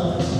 Love.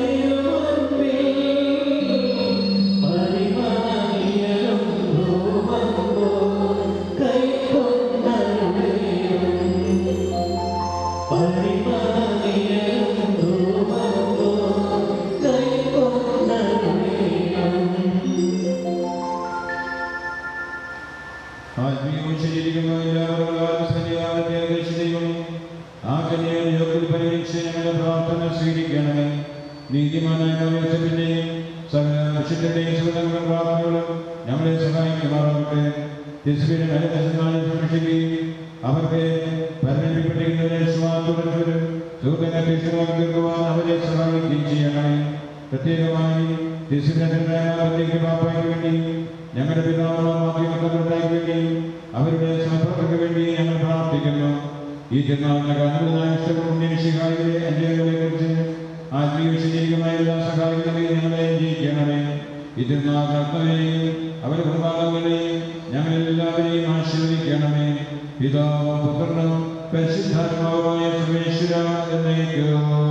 സ്വീകരിക്കണമേ നീതിമാനായ യോസഫിന്റെയും സകല സുഖങ്ങളും സുഹൃത്തുക്കളും പ്രാർത്ഥനകളും ഞങ്ങളെ സഹായിക്കുമാറാകട്ടെ യേശുവിനെ അനുദർശനമായി സംരക്ഷിക്കുകയും അവർക്ക് പരിണമിപ്പെട്ടിരിക്കുന്നവരെ വിശ്വാസത്തോടും സുഹൃത്തിനെ തീർച്ചയായും തീർക്കുവാൻ അവരെ സഹായിക്കുകയും ചെയ്യണമേ പ്രത്യേകമായി യേശുവിന്റെ പാപ്പയ്ക്ക് വേണ്ടി ഞങ്ങളുടെ വേണ്ടി അവരുടെ വേണ്ടി ഞങ്ങൾ പ്രാർത്ഥിക്കുന്നു. ഈ തിരുനാളിന്റെ കാലങ്ങളായ ഇഷ്ടപ്പെടുന്ന അന്യകളെ കുറിച്ച് ആത്മീയ ശരീരമായ ഞങ്ങളെ ജയിക്കണമേ. തിരുനാൾ കർത്തനെയും അവരുടെ കുടുംബാംഗങ്ങളെയും ഞങ്ങളെല്ലാവരെയും ആശീർവദിക്കണമേ. പിതാവും പുത്രനും പരിശുദ്ധാത്മാവുമായ സർവേശ്വര എന്നേക്കും.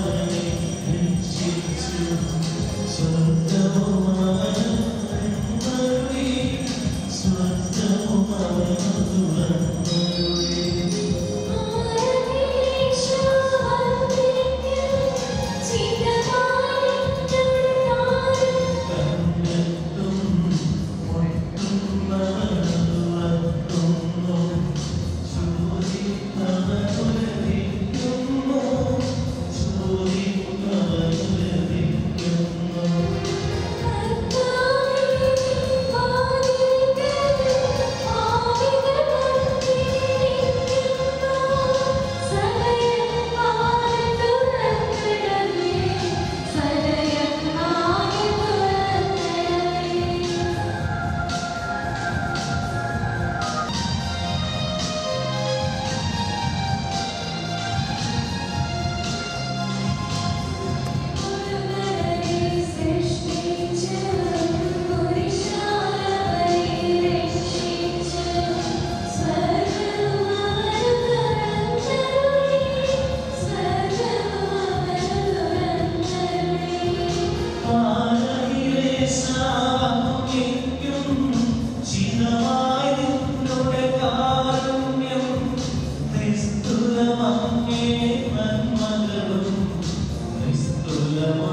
the